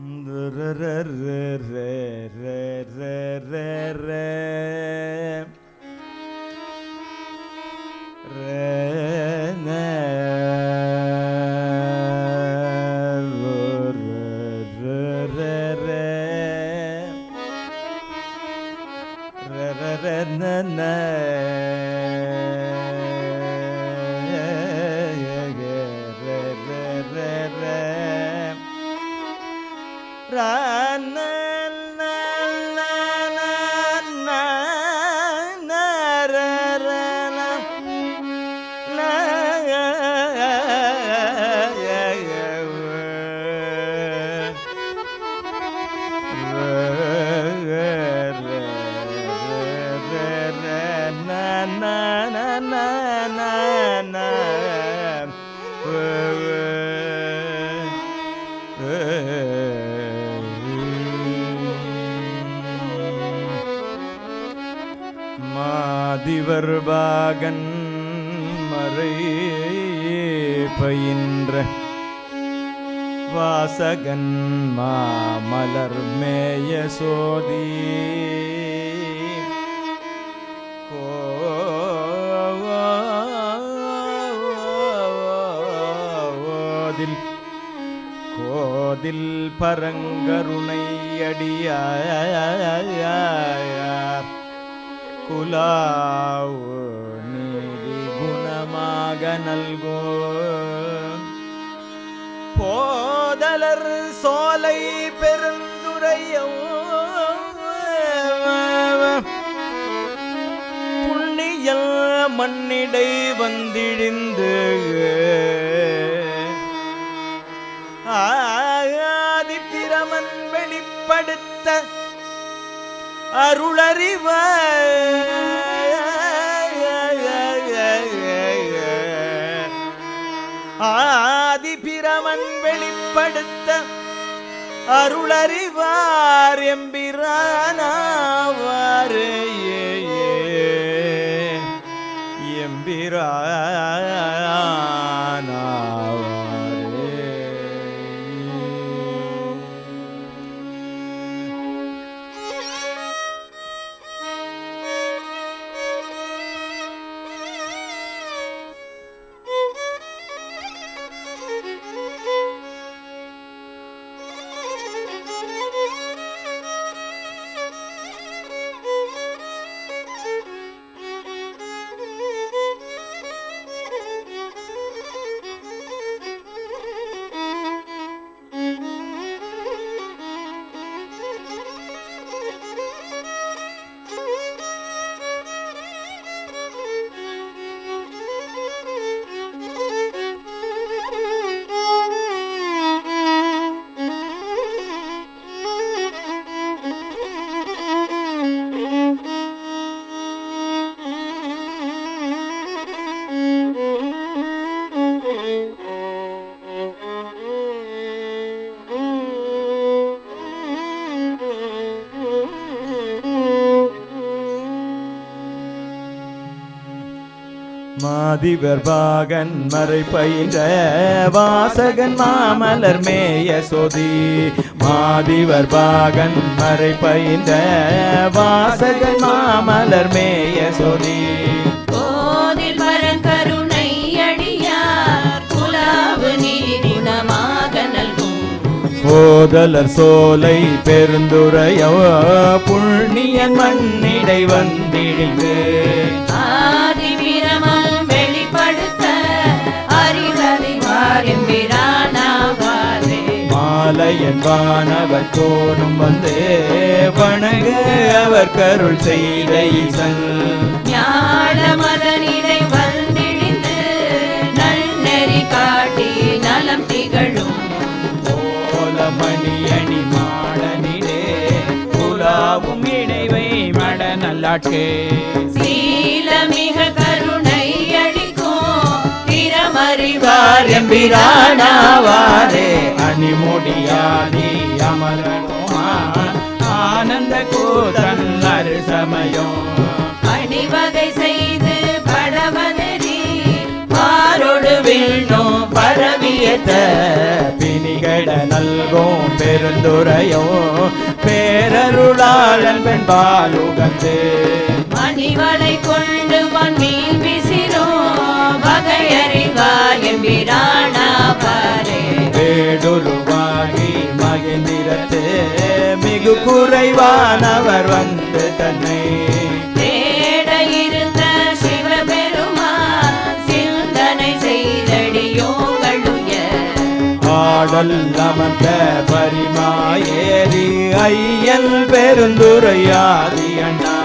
re re re re re re re மகன் மறை பயின்ற வாசகன் மாமலர் மேய சோதி. கோதில் கோதில் பரங்கருணை அடியார் குலாவு குணமாக நல்கோ போதலர் சோலை பெருந்துரையோ புண்ணியல் மண்ணிடை வந்திழிந்து ஆதி பிரமன் வெளிப்படுத்த அருளறிவ. ஆதி பிரமன் வெளிப்படுத்த அருளறிவார் எம்பிரானாவார் எம்பிரா மாதிவர் பாகன் மறை பயின்ற வாசகன் மாமலர் மேய சொதி. மாதிவர் பாகன் மறை பயின்ற வாசகன் மாமலர் மேய சொதி. போதலர் சோலை பெருந்துரையோ புண்ணியன் மண்ணிடை வந்திழிந்து மாலையன் வானவர் தோணும் வந்து வணங்க அவர் கருள் செய்த ஈசன் ஞான மதனிடை வந்திழிந்து நன்னெறி காட்டி நலம் திகழும். போல இணைவை மட நல்லாட்கே. சீலமிக திறமறிவார் வார் எம்பிரானாவாரே. அணிமுடியாதி அமரனுமான் ஆனந்த கூத்தன் அரு சமயம் அணிவகை செய்து படவதறி மாறோடு விண்ணும் பரவியத. பிணிகட நல்கும் பெருந்துரையோ பேரருளாளன் பெண் பாலுகந்து மணிவளை கொண்டு எம்பிரானாவாரே வேடுருவாகி மகிழ்ந்திரத்து மிகு குறைவானவர் வந்து தன்னை. ஆடல் அமர்ந்த பரிமாயேறி ஐயன் பெருந்துரையாதி அண்ணா.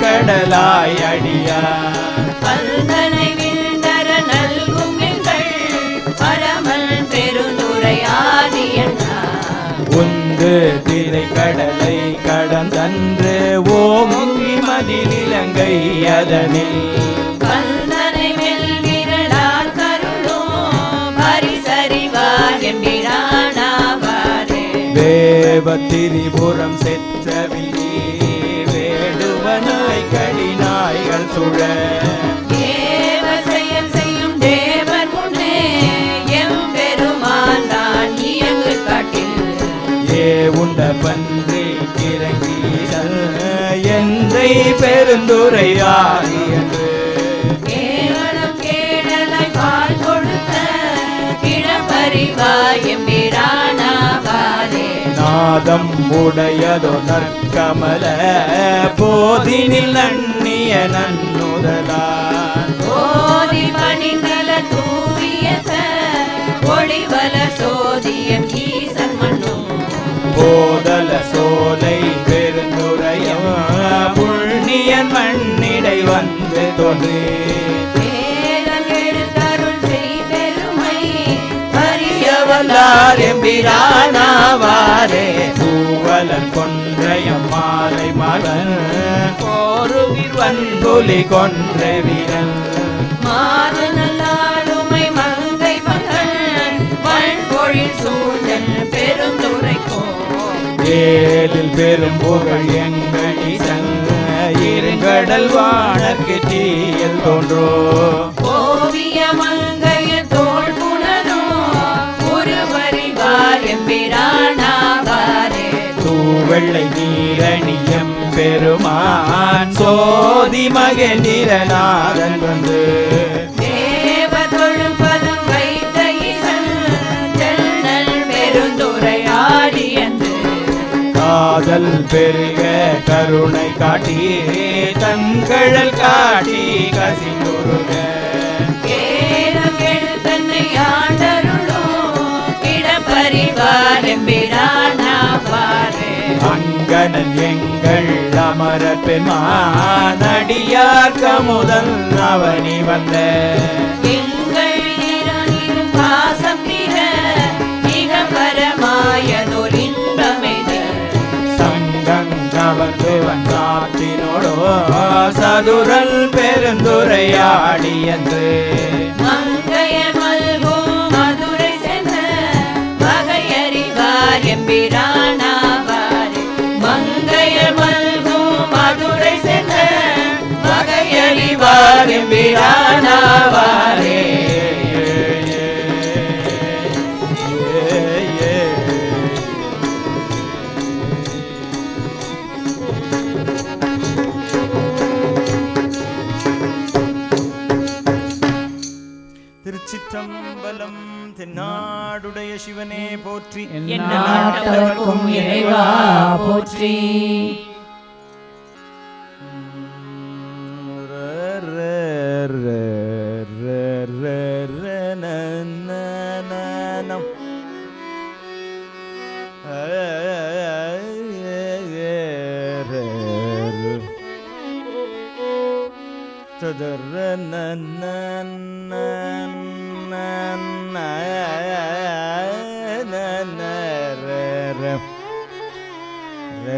கடலாய் பல்தனை விண்டர நல்கும் எங்கள் பரமல் பெருந்துரையாதியண்ணா உந்து திரை கடலை கடந்தன்று ஓங்கி மதிலிலங்கை அதனில். தேவ திரிபுரம் செற்றவிலே வேடுவனாய் கடிநாய்கள் சுழ. உண்ட பன்றி பெருந்துரையாரி என்று. கேவலம் கேடலை பால் கொடுத்த கிழப்பறிவாய் எம்பிரானாவாரே நாதம் உடையதோ நற்கமல போதினில் நன்னிய நன்னுதலான் ஓதி பணிந்தல தூவியத ஒளிவல சோதியம் ஈசன் மண்ணும் போதல சோலை பெருந்துரையம் புண்ணியன் மண்ணிடை வந்து தோன்றி வல்லார் எம்பிரானாவாரே பூவலன் கொன்றையம் மாலை மகன் கோருவிர் வன்புலி கொன்ற வீரன் மாறு நல்லாளுமை மங்கை மகள் வன்பொழில் சூழல் பெருந்துரைக்கும் ஏலில் பெரும் புகழ் எங்கடி இருங்கடல் வானக்கு தீயல் தோன்றோ. சோதி மகேந்திரநாதன் வந்து. காதல் பெருக கருணை காட்டி தன்கழல் காட்டி கசிந்துருக. ஆண்டருளோ இடப்பறிவார் எம்பிரானாவாரே அங்கனன் எங்கள் அமர பெருமானடியார் கமுதல் அவனி வந்த. சதுரல் பெருந்துரையாடி என்று. மங்கைய மல்கும் மதுரை சென்ற வகையறிவார் எம்பிரானாவாரே வகையறிவார் எம்பிரானாவாரே திருச்சிற்றம்பலம் தென்னாடுடைய சிவனே போற்றி எந்நாட்டவர்க்கும் இறைவா போற்றி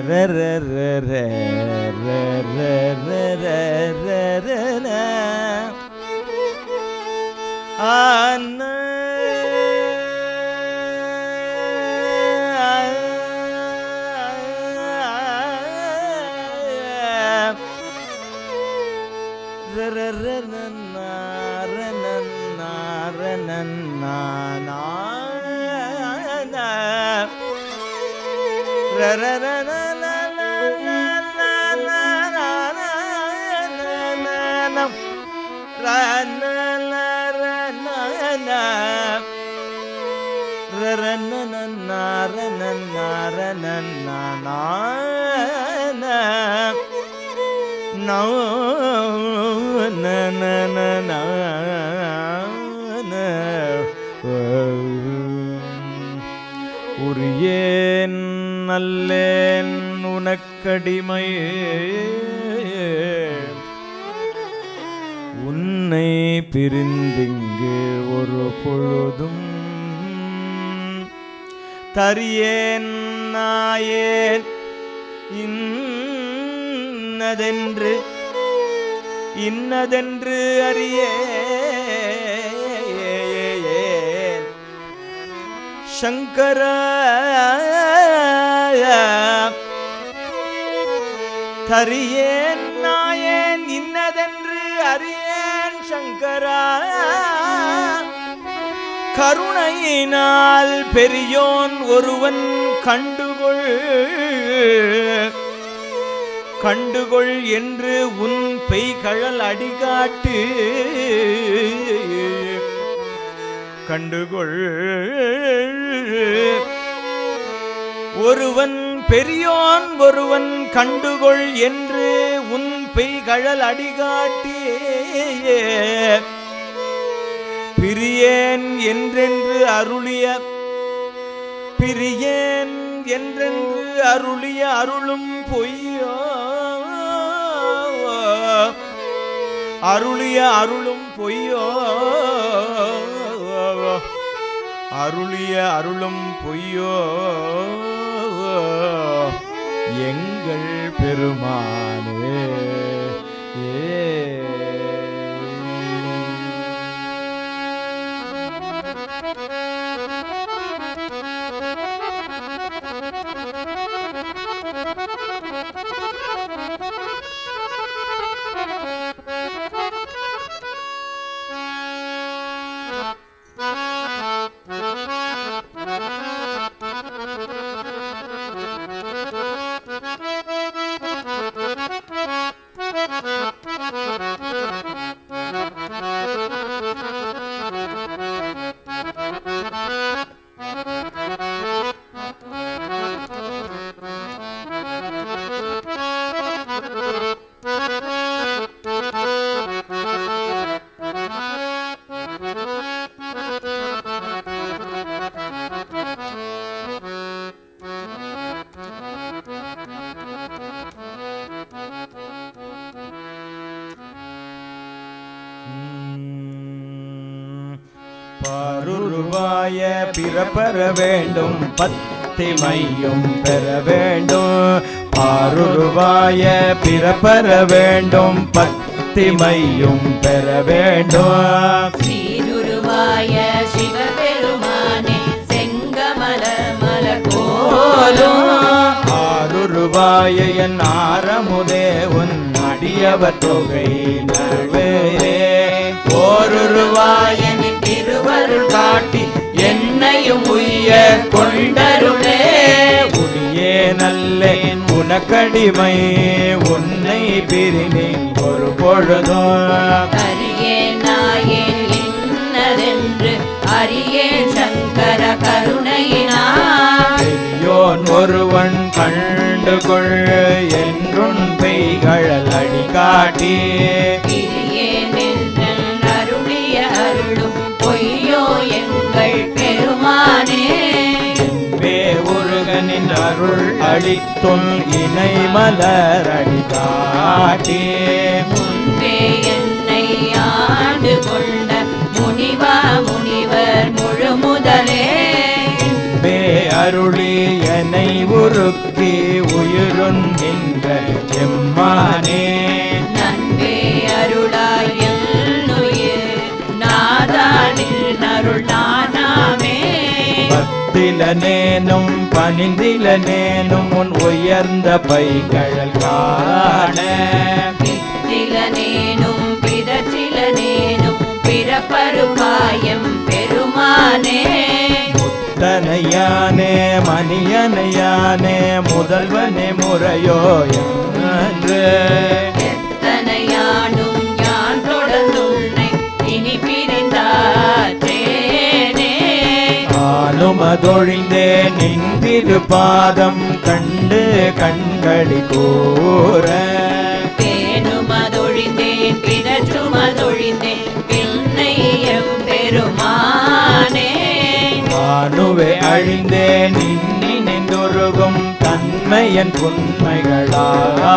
re re re re re re re re re உரியேன் நல்லேன் உனக்கடிமையே உன்னை பிரிந்திங்கு ஒரு பொழுதும் தரியேன் நாயேன் இன்னதென்று இன்னதென்று அறியே சங்கர தரியேன் நாயேன் இன்னதென்று அறியேன் சங்கரா. கருணையினால் பெரியோன் ஒருவன் கண்டுகொள் கண்டுகொள் என்று உன் பெய்கழல் அடிகாட்டு. கண்டுகொள் ஒருவன் பெரியோன் ஒருவன் கண்டுகொள் என்று உன் பெய்கழல் அடிகாட்டியே. பிரியேன் என்றென்று அருளிய பிரியேன் என்றென்று அருளிய அருளும் பொய்யோ? அருளிய அருளும் பொய்யோ? அருளிய அருளும் பொய்யோ? எங்கள் பெருமானே ஏ பருருவாய பிறப்பெற வேண்டும் பத்திமையும் பெற வேண்டும். பாருருவாய பிறப்பெற வேண்டும் பத்திமையும் பெற வேண்டும். சீருருவாய சிவபெருமானே செங்கமல மலர் போலும் ஆருருவாய என் ஆரமுதே உன் அடியவர் தொகை நல்வேரே ஓருருவாய என் திருவருள் காட்டி என்னையும் உய்ய கொண்டருளே. உடியே நல்லேன் உனக்கடிமை உன்னை பிரினேன் ஒரு பொழுதும் அறியேன் நாயேன் இன்னதென்று அறியேன் சங்கர கருணையினார் பெரியோன் ஒருவன் கண்டுகொள் என்றுன் பெய்கழல் அடி காட்டி அருள் அளித்தும் இணை மலர் அடி காட்டி முன்பே என்னை ஆண்டு கொண்ட முனிவா முனிவர் முழு முதலே வே அருளி என்னை உருக்கி உயிருன் என்ற எம்மானே. நன்பே அருளாய் நாதானில் அருள் நானாமே. பணிந்தில நேனும் பணிந்தில நேனும் உன் உயர்ந்த பைகள் காண. பித்தில நேனும் பிதற்றில நேனும் பிறப்பருமாயம் பெருமானே முத்தனையானே மணியனையானே முதல்வனே முறையோ என்று. அனுமதொழிந்தே நின்றிரு பாதம் கண்டு கண்களி கோர தேனுமதொழிந்தேன் பிதற்றுமதொழிந்தேன் பின்னை எம்பெருமானே வானுவை அழிந்தே நின்னி நின்றொருகும் தன்மையன் புன்மைகளால்.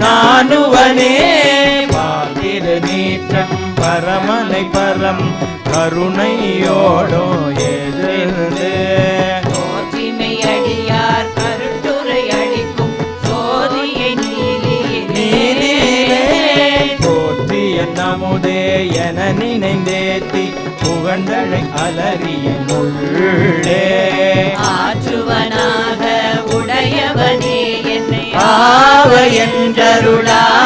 நானுவனே சோதியை நீதியிலே நீதியிலே போற்றிய நமுதே என நினைந்தேத்தி புகழ்ந்தழை அலறிய உள்ளே. ஆற்றுவனாக உடையவனே என்னை. ஆவ என்றருளாயே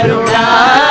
karuna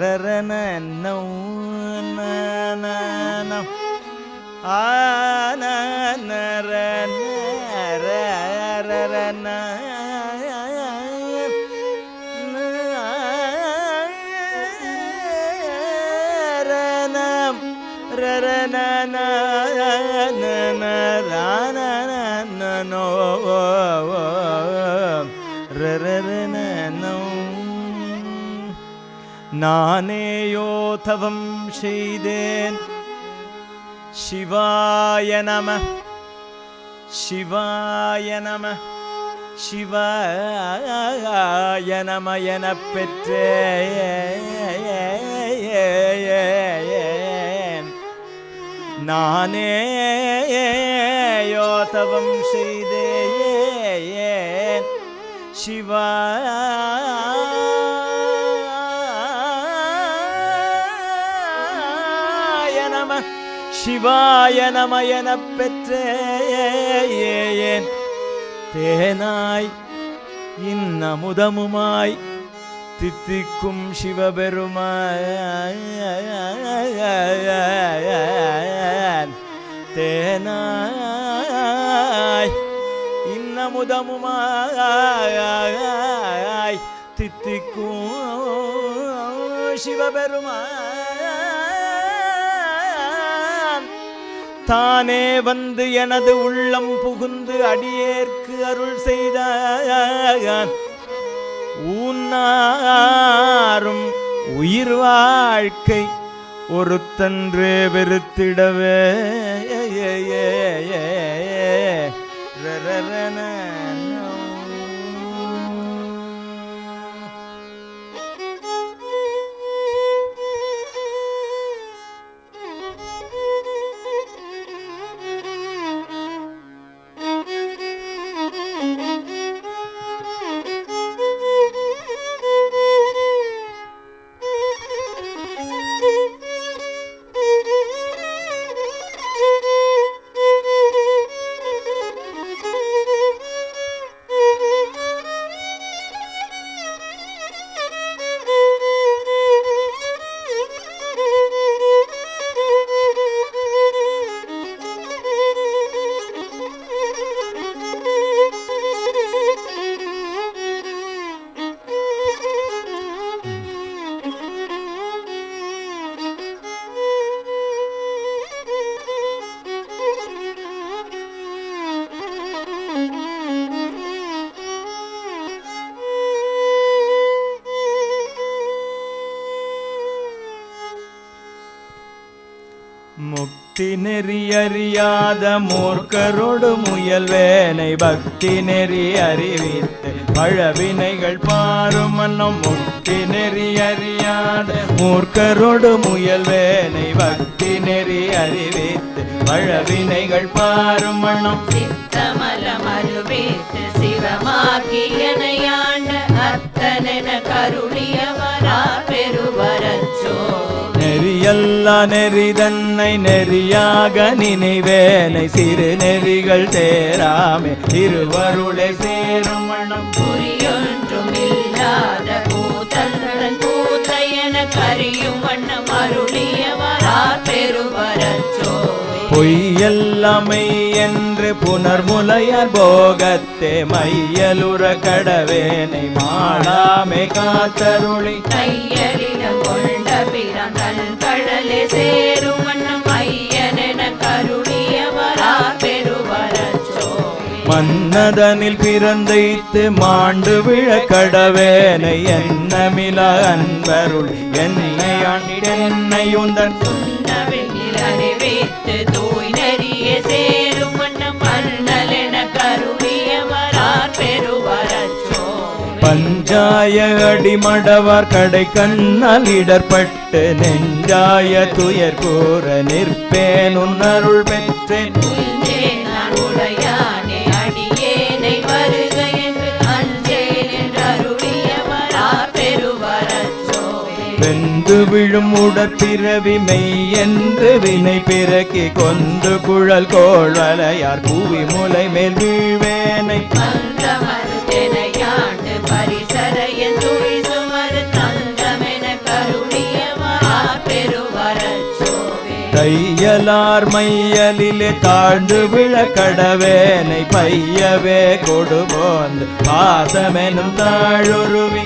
ರರನ ನೌನ ಆನ ರನ ರರನ நானேயோ தவம் செய்தேன் சிவாய நம சிவாய நம சிவாய நம என பெற்றேன் நானே யோதவம் செய்தேன் சிவாய சிவாய நமயன பெற்றேன் தேனாய் இன்னமுதமுமாய் தித்திக்கும் சிவபெருமான். தேனாய் இன்னமுதமுமாய் தித்திக்கும் சிவபெருமான். தானே வந்து எனது உள்ளம் புகுந்து அடியேற்கு அருள் செய்தான் ஊன்னாரும் உயிர் வாழ்க்கை ஒருத்தன்று வெறுத்திடவே. முக்தி நெறி அறியாத மூர்க்கரோடு முயல் வேனை பக்தி நெறி அறிவித்து பழவினைகள் பாரும் மன்னம் முக்தி நெறி அறியாத மூர்க்கரோடு முயல் வேனை பக்தி நெறி அறிவித்து பழவினைகள் பாரும் மன்னம் சித்தமல மறுவேத்து சிவமாக்கியனையாண்ட அத்தனென கருளியவரா எல்லா நெறி தன்னை நெறியாக நினைவேனை சிறு நெறிகள் தேராமே. திருவருளை சேரும் மனம் புரியொன்றும் இல்லாத கூத்தல்கள் என கரியும் பொய்யெல்லாமை என்று புனர்முலையர் போகத்தே மையலுற கடவேனை மாடாமே காத்தருளி. கையலிடம் கொண்ட பிறன் தன் கடலே சேரும் வண்ணம் ஐயனென பெருவரச்சோ மன்னதனில் பிறந்தைத்து மாண்டு விழ கடவேனை என்னமில அன்பருள். என்னை ஆண்டிடென்னை உந்தன் பஞ்சாய அடிமடவார் கடை கண்ணால் இடர்பட்டு நெஞ்சாய துயர் கூற நிற்பேன். உன்னருள் பெற்றேன். வெந்து விழும் உடற்பிறவி மெய் என்று வினை பிறக்கி கொந்து குழல் கோழ்வலையார் கூவி முலை மேல் வீழ்வேனை. தையலார் மையலிலே தாழ்ந்து விழ கடவேனை பையவே கொடுபோந்து பாசமெனும் தாழுருவி.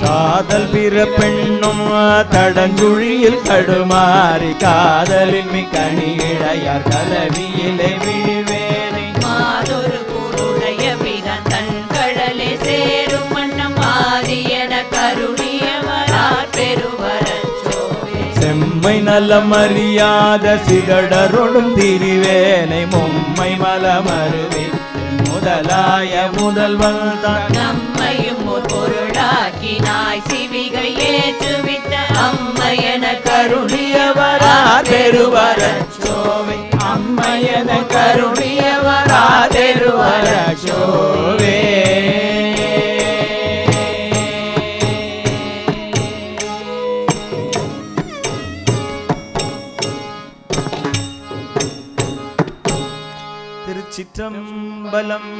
சாதல் பிற பெண்ணும் தடங்குழியில் கடுமாறி காதலில் மிக்கணி இழையார் கலவியிலே விழுவேனை செம்மை நலம் அறியாத சிதடரொடும் திரிவேனை மும்மை மலமருவி முதலாய முதல்வன் தான் நம்மையும் பொருளாக்கினாய். சிவிகை ஏற்றுவித்த அம்மையன கருளியவரா பெருவரச்சோவை அம்மையன திருச்சிற்றம்பலம்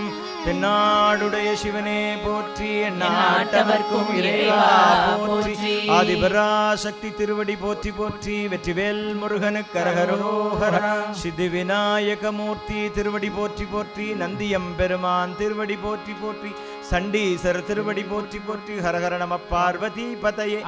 தென்னாடுடைய சிவனே போற்றி நாட்டவர்க்கும் இறைவா போற்றி. ஆதிபராசக்தி திருவடி போற்றி போற்றி வெற்றிவேல் முருகனுக்கு கரகரோகர சித்தி விநாயக மூர்த்தி திருவடி போற்றி போற்றி நந்தியம் பெருமான் திருவடி போற்றி போற்றி சண்டீசர் திருவடி போற்றி போற்றி ஹரஹர நம பார்வதி பதையே.